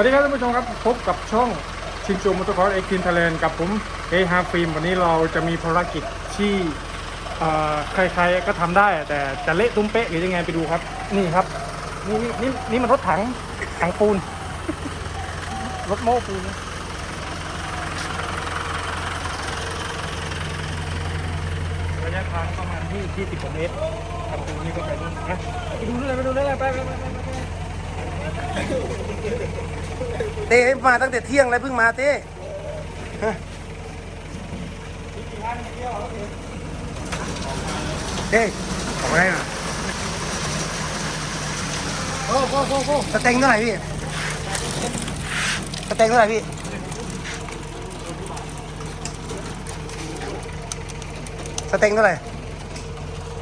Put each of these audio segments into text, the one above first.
วัสดีครับท่านผู้ชมครับพบกับช่องชินจูมอเตอร์คอร์เอ็กซ์ทีนไทยแลนด์กับผมเอฮาฟิล์มวันนี้เราจะมีภารกิจที่ใครๆก็ทำได้ แต่จะเละตุ้มเป๊ะหรือยังไงไปดูครับ นี่ครับนี่นี่นี่นี่มันรถถังถังปูน รถโม้ปูนระยะทางประมาณที่ที่สิบกว่าเมตรทางปูนนี่ก็ไปนู่นนะไปดูเลยไปดูเลยไปไปไปไป เต้มาตั้งแต่เที่ยงเลยเพิ่งมาเต้ฮะเต้ออกมาได้หน่อยโอ้โหโอ้โหสเต็งเท่าไหร่พี่สเต็งเท่าไหร่พี่สเต็งเท่าไหร่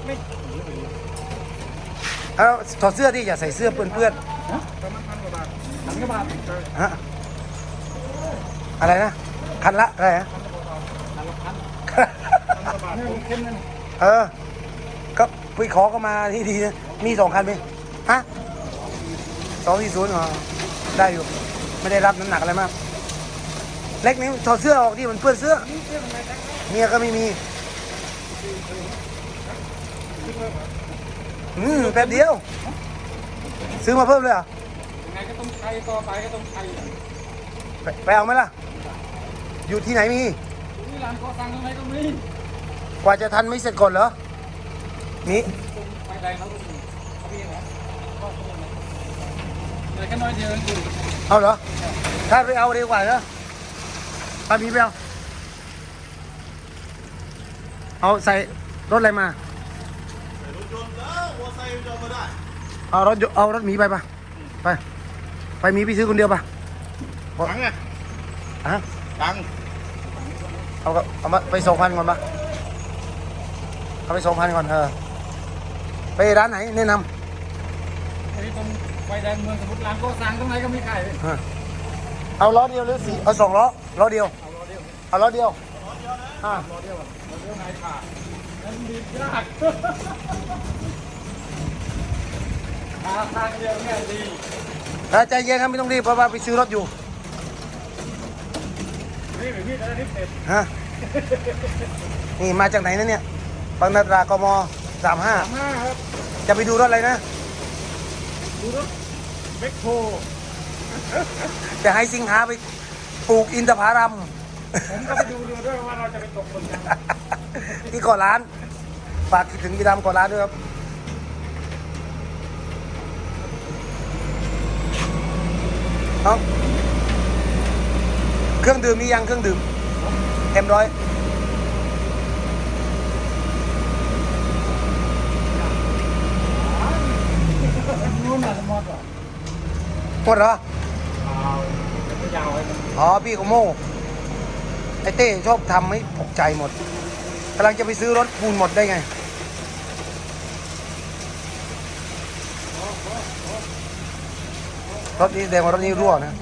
ไม่เอาถอดเสื้อดิอย่าใส่เสื้อเปื้อนประมาณพัน กว่าบาทพันกว่าบาทใช่ๆฮะอะไรนะ คันละอะไรนะเออ ก็ไปขอก็มาที่ดีนะมีสองคันไหมฮะสองสี่ศูนย์อ๋อได้อยู่ ไม่ได้รับน้ำหนักอะไรมาก เล็กนี้ถอดเสื้อออกดิมันเปื้อนเสื้อ เมียก็ไม่มี อืมแป๊บเดียว ซื้อมาเพิ่มเลยเหรอ ยังไงก็ต้องใช้ต่อไปก็ต้องใช้อะไปไปเอาไหมล่ะ อยู่ที่ไหนมี นี่ร้านก่อสร้างตรงไหนก็มีกว่าจะทันไม่เสร็จก่อนเหรอ มีไฟแดงเขาก็มีเขามีนะก็มีนะอะไรก็น้อยเดียวเองคือเอาเหรอ ถ้าไปเอาเร็วกว่าเหรอถ้ามีไปเอา เอาใส่รถอะไรมารถยนต์แล้วหัวไซค์จะเอามาได้ เอารถยเอารถหมีไปปะไปไปห มีพี่ซื้อคนเดียวปะตังค์ไงฮะตังค์เอาก็เอามาไปสองพันก่อนปะเอาไปสองพันก่อนเออไปร้านไหนแนะนไอ้ตรงไฟแดงเมืองสมมติร้านก่อสร้างตรงไหนก็มีขายเลยำฮะเอาล้อเดียวหรือสี่เอาสองล้อล้อเดียว เอารอเดียวเอาล้อเดียวอ่ารอเดียวอะรอเดียวไหนขาดมันดียาก หาทางเดียวแม่ดีอ่าใจเย็นครับไม่ต้องรีบเพราะว่าไปซื้อรถอยู่นี่เป็นพี่จะได้ทิปเด็ดฮะ นี่มาจากไหนนะเนี่ยบางนาตรากมสามห้าสามห้าครับ จะไปดูรถอะไรนะ ดูรถเบคโฮจะให้สิงหาไปปลูกอินทผลัมผมก็ไปดูดูด้วยว่าเราจะไปตกบนกัน ที่เกาะล้าน ฝากคิดถึงพี่ดำเกาะล้านด้วยครับ เอาเครื่องดื่มมียังเครื่องดื่มเอ็มร้อยนู่นน่ะหมดอะหมดเหรอเอาจะไม่ยาวไว้มันอ๋อพี่โกโม่ไอเต้ชอบทำให้ตกใจหมดกำลังจะไปซื้อรถปูนหมดได้ไง รถนี้แดงว่ารถนี้รั่วนะ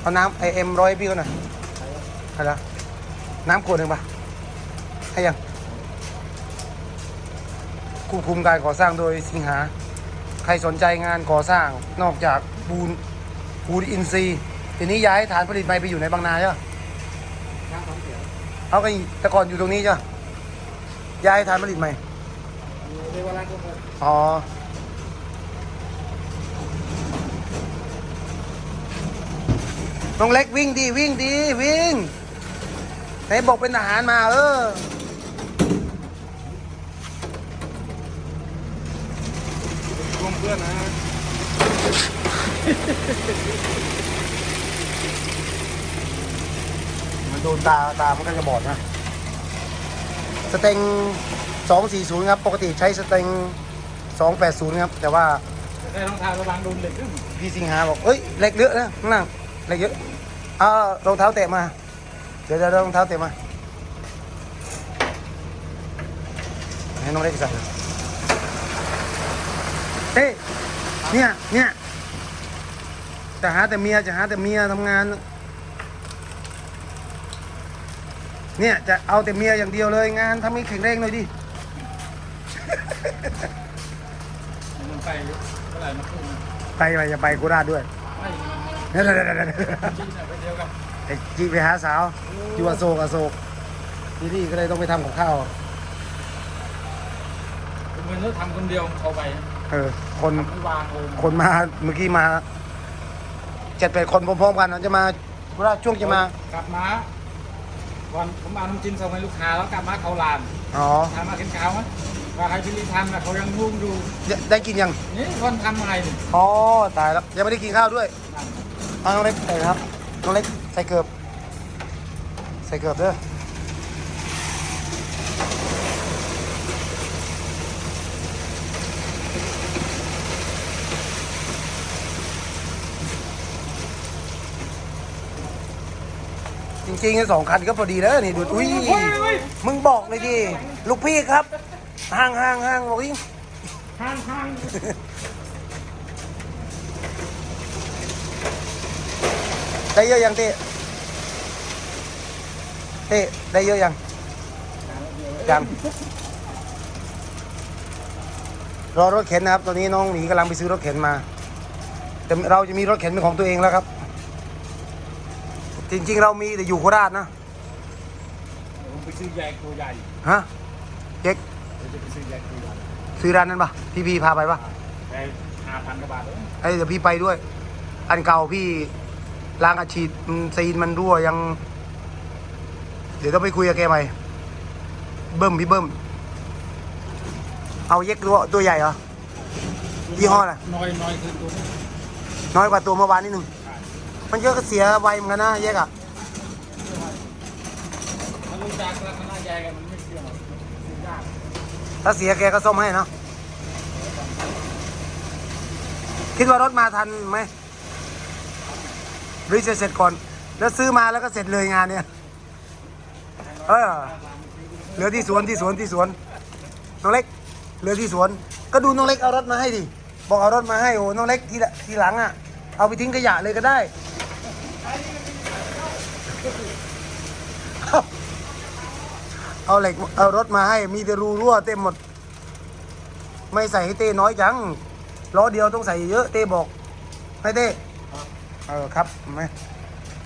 เอาน้ำไอเอ็มร้อยพี่เขาหน่อยอะไรนะน้ำขวดหนึ่งปะให้ยังควบคุมการก่อสร้างโดยสิงหา ใครสนใจงานก่อสร้างนอกจากปูนปูนอินซีทีนี้ย้ายฐานผลิตใหม่ไปอยู่ในบางนาใช่ปะเอาไปแต่ก่อนอยู่ตรงนี้ใช่ปะย้ายฐานผลิตใหม่อ๋อ น้องเล็กวิ่งดีวิ่งดีวิ่งไหนบอกเป็นทหารมาเออรวมเพื่อนนะ มันโดนตาตามันก็จะบอดนะ สเต็ง240 ครับ ปกติใช้สเต็ง280 ครับ แต่ว่าได้รองเท้าระวังโดนเหล็กขึ้นพี่สิงหาบอก เอ้ยเหล็กเยอะนะข้างล่าง เหล็กเยอะเอารองเท้าแตะมา เดี๋ยวเดี๋ยวรองเท้าแตะมา ให้น้องเล็กใส่เฮ้ยเนี่ยเนี่ยจะหาแต่เมียจะหาแต่เมียทำงาน เนี่ยจะเอาแต่เมียอย่างเดียวเลยงานทำให้แข็งแรงหน่อยดิมันไปเท่าไหร่มาขึ้นไปไปจะไปโคราชด้วยไม่ เดี๋ยวเดี๋ยวเดี๋ยวเดี๋ยวจีนเนี่ยไอ้จีไปหาสาวอยู่อโศกอโศกที่นี่ก็เลยต้องไปทำกับข้าวเป็นคนที่ทำคนเดียวเอาไปเออคนไม่วางเลยคนมาเมื่อกี้มาเจ็ดแปดคนพร้อมๆกันจะมาโคราชช่วงจะมากลับมาวันผมเอาน้ำจิ้มส่งให้ลูกค้าแล้วกลับมาเขาลานอ๋อทำมากินเข้าไหมว่าใครพี่ลีทำนะเขายังงุ่งอยู่ได้กินยังนี่คนทำอะไรอ๋อตายแล้วยังไม่ได้กินข้าวด้วย เอาน้องเล็กใส่ครับน้องเล็กใส่เกือบใส่เกือบเด้อจริงๆสองคันก็พอดีแล้วนี่ดูดอุ้ยมึงบอกเลยดิลูกพี่ครับห่างห่างห่างบอกยิ่งห้างห้าง ได้เยอะยังเต้เต้ได้เยอะยังยังรอรถเข็นนะครับ ตอนนี้น้องหมีกำลังไปซื้อรถเข็นมา แต่เราจะมีรถเข็นเป็นของตัวเองแล้วครับ จริงๆ เรามีแต่อยู่โคราชนะผมไปซื้อใหญ่ตัวใหญ่ฮะเจ๊กเดี๋ยวจะไปซื้อใหญ่ตัวใหญ่ซื้อร้านนั้นปะพี่พีพาไปปะไปห้าพันกว่าบาทเลยไอ้ยเดี๋ยวพี่ไปด้วย อันเก่าพี่ ล้างอาชีพซีนมันรั่วยัง เดี๋ยวต้องไปคุยกับแกใหม่ เบิ้มพี่เบิ้ม เอาเย็กตัวตัวใหญ่เหรอ ยี่ห้ออะไรน้อยน้อยคือตัวนี้น้อยกว่าตัวเมื่อวานนิดนึง มันเยอะก็เสียไวเหมือนกันนะเย็กอะมันรู้จักลักษณะใหญ่กันมันไม่เชื่อหรอกยากถ้าเสียแกก็ซ่อมให้เนาะคิดว่ารถมาทันไหม หรือจะเสร็จก่อน แล้วซื้อมาแล้วก็เสร็จเลยงานเนี่ย เออ เหลือที่สวนที่สวนที่สวน น้องเล็ก เหลือที่สวน ก็ดูน้องเล็กเอารถมาให้ดิ บอกเอารถมาให้โอ้ น้องเล็กทีละทีหลังอะ เอาไปทิ้งขยะเลยก็ได้ เอาเหล็กเอารถมาให้ มีแต่รูรั่วเต็มหมด ไม่ใส่ให้เต้น้อยจัง ล้อเดียวต้องใส่เยอะ เต้บอก ให้เต้ เออครับไหม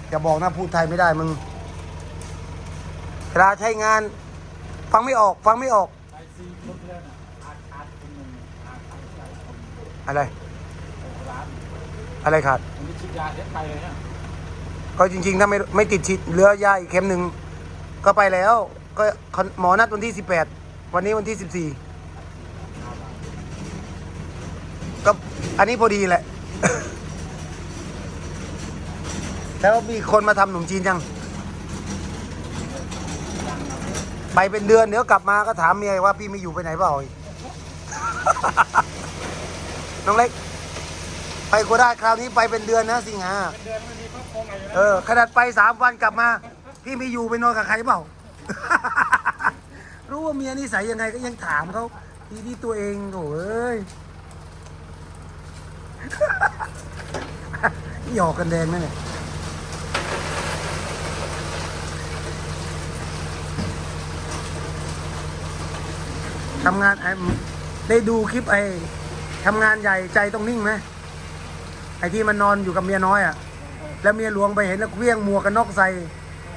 อย่าบอกนะพูดไทยไม่ได้มึงเวลาใช้งาน ฟังไม่ออก ฟังไม่ออกไปซีรถแล้วนะอาดอาดคนหนึ่งอาดอาดใหญ่คนหนึ่งอะไรไปร้านอะไรขาดมันจะชิดยาเด็ดไปเลยเนี่ยก็จริง ๆ ถ้าไม่ไม่ติดฉีดเหลือยาอีกเข็มหนึ่งก็ไปแล้ว ก็หมอนัดวันที่18วันนี้วันที่14ก็อันนี้พอดีแหละ แล้วมีคนมาทำหนุ่มจีนยัง ไปเป็นเดือนเดี๋ยวกลับมาก็ถามเมียว่าพี่ไม่อยู่ไปไหนเปล่าอีกน้องเล็ก ไปโคราชคราวนี้ไปเป็นเดือนนะสิงหาเออขนาดไปสามวันกลับมา พี่ไม่อยู่ไปนอนกับใครเปล่า รู้ว่าเมียนิสัยยังไงก็ยังถามเขาที่ที่ตัวเองโอ้ยหยอกกันแดงนั่นเนี่ย ทำงานไอ้ได้ดูคลิปไอ้ทำงานใหญ่ใจต้องนิ่งไหมไอ้ที่มันนอนอยู่กับเมียน้อยอะ แล้วเมียหลวงไปเห็นแล้วเคลี้ยงหมวกกันน็อกใส่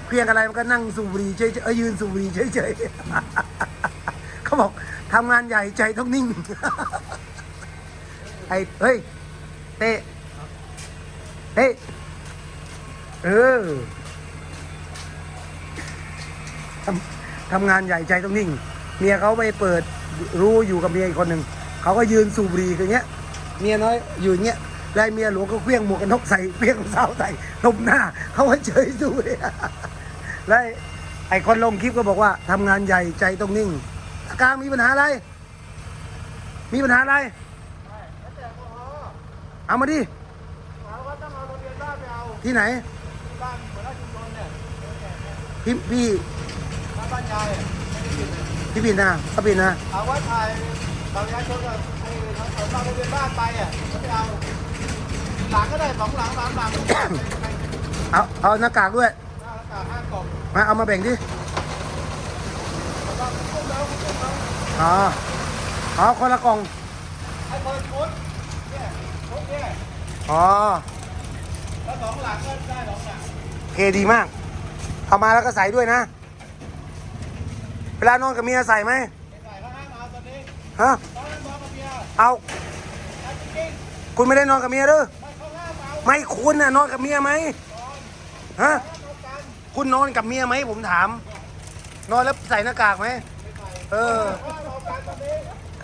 เคลี้ยงอะไรมันก็นั่งสูบบุหรี่เฉยๆเอ้ยยืนสูบบุหรี่เฉยๆเขาบอกทำงานใหญ่ใจต้องนิ่ง ไอ้เฮ้ยเต้เฮ้เออทำทำงานใหญ่ใจต้องนิ่ง เมียเขาไปเปิด รู้อยู่กับเมียอีกคนหนึ่งเขาก็ยืนสูบบุหรี่อย่างเงี้ย เมียน้อยอยู่อย่างเงี้ยแล้วไอ้เมียหลวงก็เคลี้ยงหมวกกันน็อกใส่เคลี้ยงรองเท้าใส่ตบหน้า เขาก็เฉยดูเลยแล้วไอ้ไอ้คนลงคลิปก็บอกว่าทำงานใหญ่ใจต้องนิ่งอากลางมีปัญหาอะไร มีปัญหาอะไรเอามาดิถามว่าต้องเอาทะเบียนบ้านไปเอาที่ไหนที่บ้านหัวหน้าชุมชนเนี่ยพี่พี่บ้านบ้านยาย พี่ปิ่นนะพี่ปิ่นนะเอาไว้ถ่ายบัตรประชาชนกับไอ้เขาเอาทะเบียนบ้านไปอะเขาไม่เอาหลังก็ได้สองหลังสามหลังเอาเอาหน้ากากด้วยหน้าตาห้ากล่องมาเอามาแบ่งดิแล้วก็คุ้มแล้วคุ้มแล้วอ๋ออ๋อคนละกล่องไอ้คนชุดเนี่ยชุดเนี่ยอ๋อแล้วสองหลังก็ได้สองหลังโอเคดีมาก เอามาแล้วก็ใส่ด้วยนะ เวลานอนกับเมียใส่ไหมใส่เขาห้ามเอาตอนนี้ฮะตอนนอนกับเมียเอาคุณไม่ได้นอนกับเมียหรือไม่คุณน่ะนอนกับเมียไหมฮะคุณนอนกับเมียไหมผมถาม นอนแล้วใส่หน้ากากไหมเออ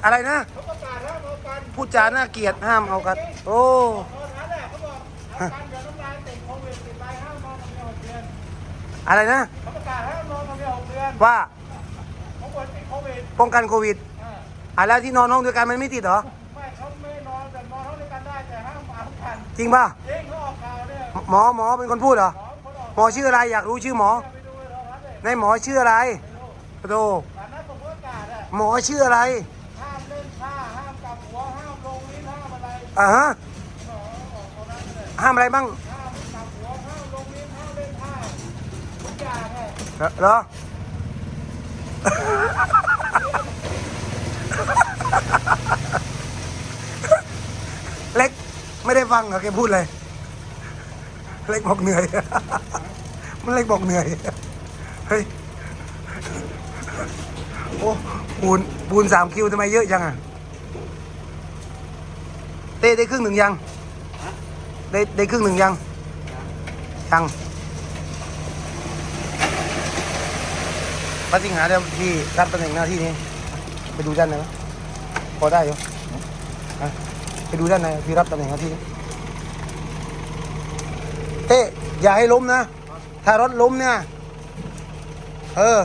อะไรนะเขาประกาศห้ามเอากันพูดจาน่าเกียดห้ามเอากัน โอ้อนนั้นแหละกากันเดี๋ยวน้ำลายติดโควิดติดไปห้นอนกับเมียหกเดือนอะไรนะเขา ประกาศห้ามนอนกับเมียหกเดือนว่าเขาป่วยติดโควิดป้องกันโควิดอ่าอะแล้วที่นอนห้องด้วยกันมันไม่ติดเหรอ ไม่เขาไม่นอนแต่นอนห้องด้วยกันได้แต่ห้ามเอากันจริงป่ะจริงเขาออกข่าวเนี่ยหมอหมอเป็นคนพูดเหรอ หมอคนออกหมอชื่ออะไรอยากรู้ชื่อหมอ ไปดูเลยเราทัศน์เลยในหมอชื่ออะไรโตตอนนั้นผมประกาศอะหมอชื่ออะไร ห้ามเล่นท่าห้ามกลับหัวห้ามลงลิ้นห้ามอะไรอ่าฮะ หมอออกคนนั้นเลยห้ามอะไรบ้างห้ามกลับหัวห้ามลงลิ้นห้ามเล่นท่าทุกอย่างเลยเหรอ เล็กไม่ได้ฟังเหรอแกพูดเลย เล็กบอกเหนื่อย มันเล็กบอกเหนื่อย เฮ้ย โอ้ปูนปูนสามคิวทำไมเยอะจังอะ เต้ได้ครึ่งหนึ่งยัง ได้ได้ครึ่งหนึ่งยัง ยัง ป้าสิงหาเดี๋ยวพี่รับตำแหน่งหน้าที่นี้ ไปดูด้านในไหมพอได้อยู่อะไปดูด้านในพี่รับตำแหน่งหน้าที่นี้เต้อย่าให้ล้มนะ ถ้ารถล้มเนี่ย เออ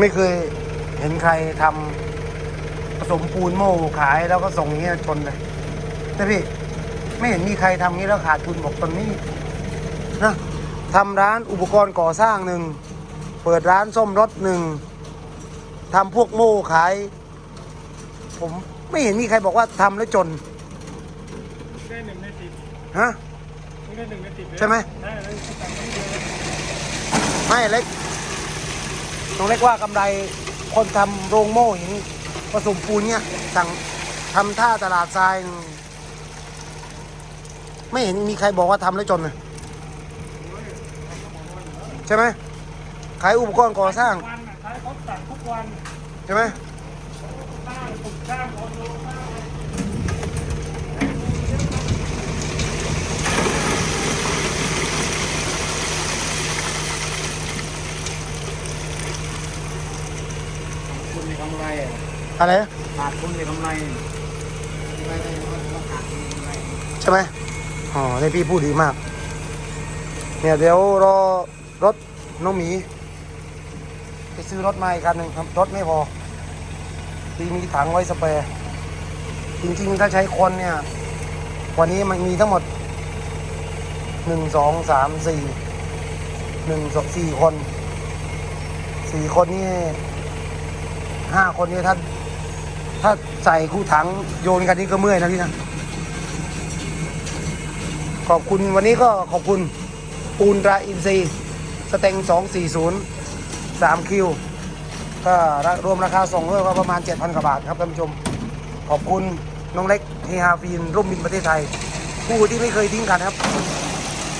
ไม่เคย เห็นใครทำผสมปูนโม่ขายแล้วก็ส่งอย่างเงี้ยชนเลยนะพี่ ไม่เห็นมีใครทำงี้แล้วขาดทุนบอกตอนนี้นะทำร้านอุปกรณ์ก่อสร้างหนึ่ง เปิดร้านส้มรถหนึ่งทำพวกโม่ขาย ผมไม่เห็นมีใครบอกว่าทำแล้วจนได้หนึ่งในสิบฮะได้หนึ่งในสิบเลยใช่ไหมได้ได้ที่ต่างกันเยอะเลยไม่เล็กต้องเล็กว่ากำไร คนทำโรงโม่หินผสมปูนเนี่ยสั่งทำท่าตลาดทราย ไม่เห็นมีใครบอกว่าทำแล้วจนเลยใช่ไหมขายอุปกรณ์ก่อสร้างใช้เขาสั่งทุกวันใช่ไหมสร้างตึกสร้างคนโดสร้างอะไร คุณมีกำไรอะ อะไรนะขาดคุณมีกำไรไม่ได้ว่าขาดคุณมีกำไรใช่ไหมอ๋อนี่พี่พูดดีมาก เนี่ยเดี๋ยวรอรถน้องหมีไปซื้อรถมาอีกคันหนึ่งครับรถไม่พอพี่มีถังไว้สเปรย์จริงๆ ถ้าใช้คนเนี่ย วันนี้มันมีทั้งหมดหนึ่งสองสามสี่หนึ่งสองสี่คนสี่คนนี่ห้าคนนี่ถ้า ถ้าใส่คู่ถังโยนกันนี่ก็เมื่อยนะพี่นะขอบคุณวันนี้ก็ขอบคุณปูนตราอินซีย์สเต็ง240 3คิวก็รวมราคาส่งด้วยก็ประมาณ 7,000กว่าบาทครับท่านผู้ชม ขอบคุณน้องเล็กเฮฮาฟีนร่มบินประเทศไทย ผู้ที่ไม่เคยทิ้งกันครับ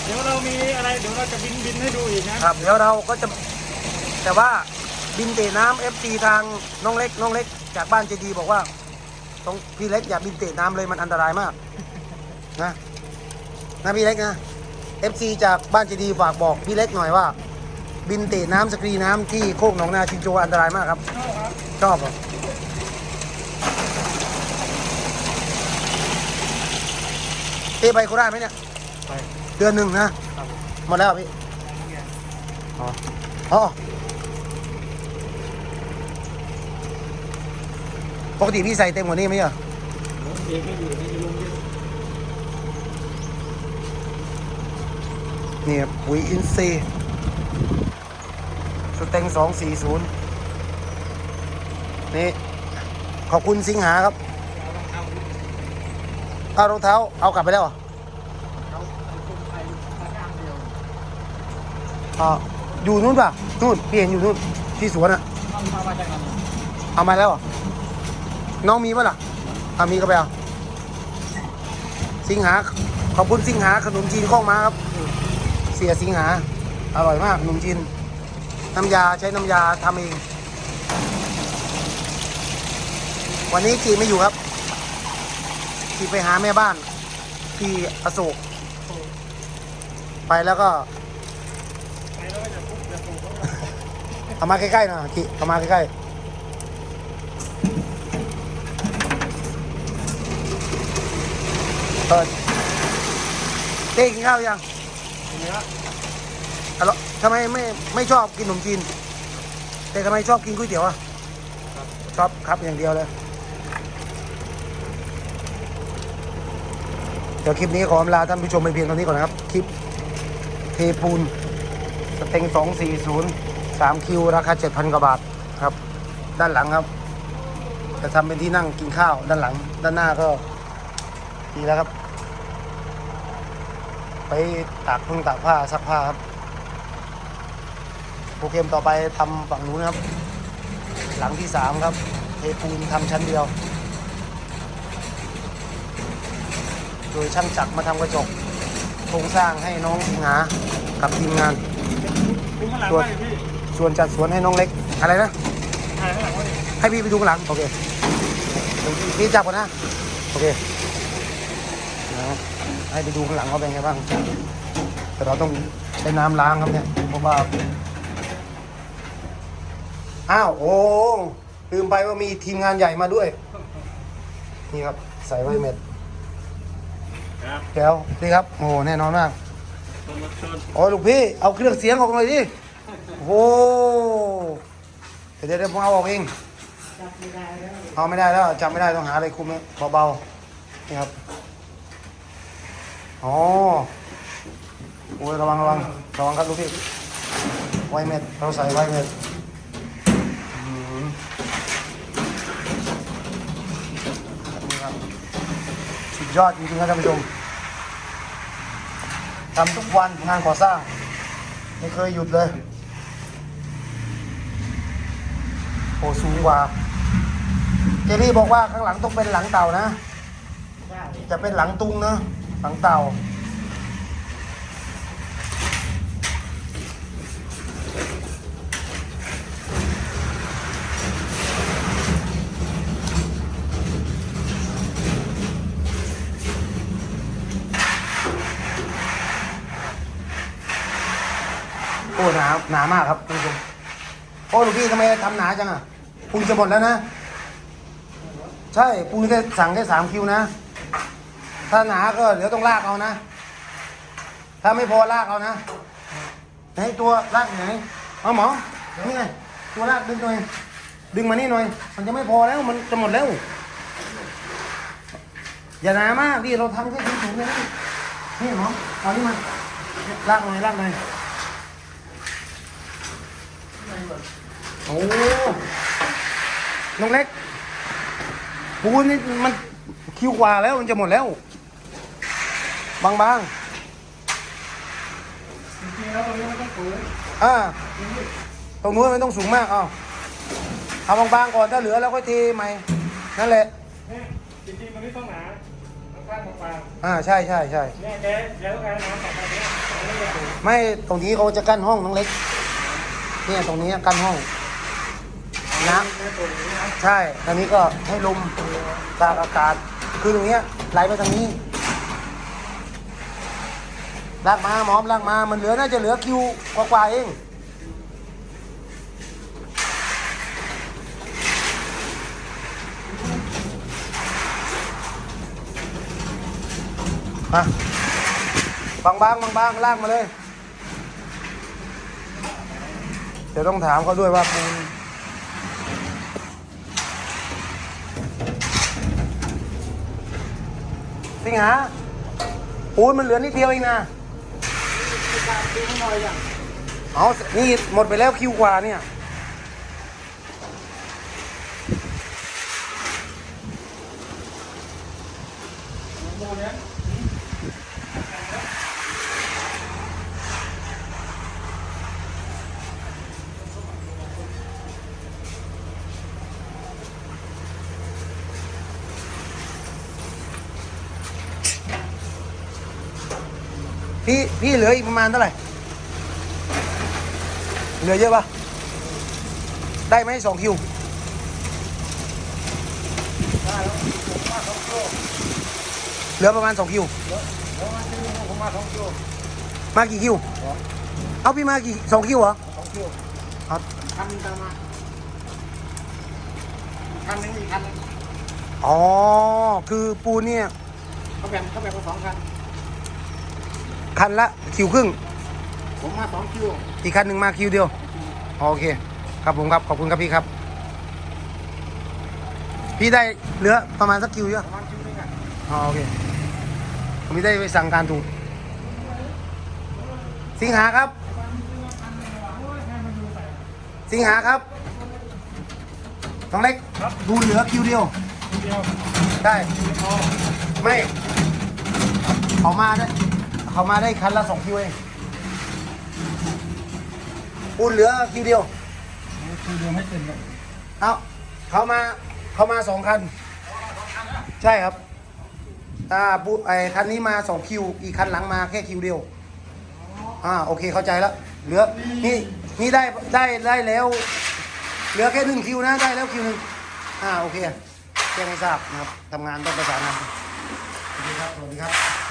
เดี๋ยวเรามีอะไรเดี๋ยวเราจะบินบินให้ดูอีกนะครับ เดี๋ยวเราก็จะแต่ว่าบินเตะน้ำเอฟซีทางน้องเล็กน้องเล็ก จากบ้านเจดีบอกว่าต้องพี่เล็กอย่าบินเตะน้ำเลยมันอันตรายมากนะนะพี่เล็กนะเอฟซีจากบ้านเจดีฝากบอกพี่เล็กหน่อยว่า บินเตะน้ำสกรีน้ำที่โคกหนองนาชินโจอันตรายมากครับ ชอบเหรอเตะไปโคราชไหมเนี่ยไปเดือนหนึ่งนะ หมดแล้วเหรอพี่ อ๋ออ๋อ ปกติพี่ใส่เต็มกว่านี้ไหมอะนี่ครับปุ๋ยอินซีสเต็งสองสี่ศูนย์นี่ ขอบคุณสิงหาครับเอารองเท้า เอากลับไปแล้วหรอออยู่นู่นป่ะ นู่น พี่เห็นอยู่นู่น ที่สวนอะเอามาแล้วเหร น้องมีปะล่ะเอามีก็ไปเอาสิงหา ขอบคุณสิงหาขนมจีนข้องมาครับ เสียสิงหา อร่อยมากขนมจีน น้ำยาใช้น้ำยาทำเอง วันนี้จีไม่อยู่ครับจีไปหาแม่บ้าน ที่อโศก ไปแล้วก็เอามาใกล้ๆหน่อยกิเอามาใกล้ๆ เออเต้กินข้าวยังอะแล้วทำไมไม่ไม่ชอบกินขนมจีน แต่ทำไมชอบกินก๋วยเตี๋ยวอะชอบครับอย่างเดียวเลย เดี๋ยวคลิปนี้ขออำลาท่านผู้ชมไปเพียงเท่านี้ก่อนนะครับ คลิปเทปูนสเต็งสองสี่ศูนย์สามคิวราคาเจ็ดพันกว่าบาทครับ ด้านหลังครับ จะทำเป็นที่นั่งกินข้าวด้านหลัง ด้านหน้าก็ดีแล้วครับ ไปตากพึ่งตากผ้าซักผ้าครับโปรแกรมต่อไปทำฝั่งนู้นครับ หลังที่สามครับเทปูนทำชั้นเดียว โดยช่างจักรมาทำกระจกโครงสร้างให้น้องสิงหากับทีมงานดูข้างหลังส่วนไว้พี่ส่วนจัดสวนให้น้องเล็กอะไรนะถ่ายข้างหลังไว้ดิให้พี่ไปดูข้างหลังโอเคพี่จับก่อนนะโอเคนะ ให้ไปดูข้างหลังเขาเป็นไงบ้างจับแต่เราต้องใช้น้ำล้างครับเนี่ยเพราะว่าอ้าวโอ้ลืมไปว่ามีทีมงานใหญ่มาด้วย นี่ครับใส่ไว้เม็ดครับแก้วนี่ครับโอ้แน่นอนมากชนรถชนโอ้ยลูกพี่เอาเครื่องเสียงออกหน่อยดิโอ้โหเดี๋ยวเดี๋ยวผมเอาออกเองเอาไม่ได้แล้วจำไม่ได้ต้องหาอะไรคุมนะเบาๆนี่ครับ อ๋อโอ้ยระวังระวังระวังครับลูกพี่ไวเม็ดเราใส่ไวเม็ดอืมนี่ครับสุดยอดจริงๆครับท่านผู้ชมทำทุกวันงานก่อสร้าง ไม่เคยหยุดเลยโอ้สูงกว่าเจรี่บอกว่าข้างหลังต้องเป็นหลังเต่านะ จะเป็นหลังตุงนะ หลังเตาโอ้หนาหนามากครับท่านผู้ชมโอ้หลวงพี่ทำไมทำหนาจังอะปูนจะหมดแล้วนะ ใช่ปูนแค่สั่งแค่สามคิวนะ ถ้าหนาก็เดี๋ยวต้องลากเอานะ ถ้าไม่พอลากเอานะไหนตัวลากอยู่ไหนเอาหมอนี่ไงตัวลากดึงหน่อยดึงมานี่หน่อย มันจะไม่พอแล้วมันจะหมดแล้ว อย่าหนามากดิเราทำแค่สูงๆเลยนะนี่หมอเอานี่มาลากหน่อยลากหน่อยโอ้น้องเล็กปูนนี่มันคิวกว่าแล้วมันจะหมดแล้ว บางบางจริงๆแล้วตรงนี้มันต้องสูงๆอ่า ตรงนู้นมันต้องสูงมากเอาเอาบางบางๆก่อนถ้าเหลือแล้วค่อยเทใหม่นั่นแหละเนี่ยจริงๆตรงนี้ต้องหนาต้องข้างบางอ่าใช่ใช่ใช่ๆเนี่ยแกแกต้องการน้ำต่อไปเนี่ยตรงนี้จะสูงไม่ตรงนี้เขาจะกั้นห้องน้องเล็ก เนี่ยตรงนี้กั้นห้องน้ไม่สูงอย่างนี้นะำใช่อันนี้ก็ให้ลมตากอากาศ คือตรงเนี้ยไหลไปทางนี้ ลากมาหมอมลากมา มันเหลือน่าจะเหลือคิวกว่าๆเอง มาบางบางบางบางลากมาเลย เดี๋ยวต้องถามเขาด้วยว่าปูนสิงหาปูนมันเหลือนิดเดียวเองนะ เอานี่หมดไปแล้วคิวกว่าเนี่ย พี่พี่เหลืออีกประมาณเท่าไหร่ เหลือเยอะปะได้ไหมสองคิวเหลือประมาณสองคิวผมมาสองคิวมากี่คิว เอาพี่มากี่สองคิวเหรอสองคิวเอาคันหนึงตามมาคันหนึงอีกคันหนึงอ๋อ คือปูนเนี่ยเขาแบ่งเขาแบ่งเป็นสองคัน คันละคิวครึ่ง ผมมาสองคิวอีกคันหนึ่งมาคิวเดียวอ๋อโอเค ครับผมครับขอบคุณครับพี่ครับ พี่ได้เหลือประมาณสักคิวเยอะประมาณคิวหนึงอะอ๋อโอเคผมไม่ได้ไปสั่งการถูก สิงหาครับ สิงหาครับน้องเล็กดูเหลือคิวเดียวเดียวได้ไม่ เขามาได้ เขามาได้คันละสองคิวเองปูนเหลือคิวเดียวคือเดียวไม่เต็มเลยเอาเขามาเขามาสองคัน ใช่ครับอ่าปูไอคันนี้มาสองคิว อีกคันหลังมาแค่คิวเดียวอ่าโอเคเข้าใจแล้วเหลือนี่นี่ได้ได้ได้แล้ว เหลือแค่หนึ่งคิวนะได้แล้วคิวหนึ่งอ่าโอเคแจ้งให้ทราบนะครับทำงานต้องประสานงานสวัสดีครับสวัสดีครับ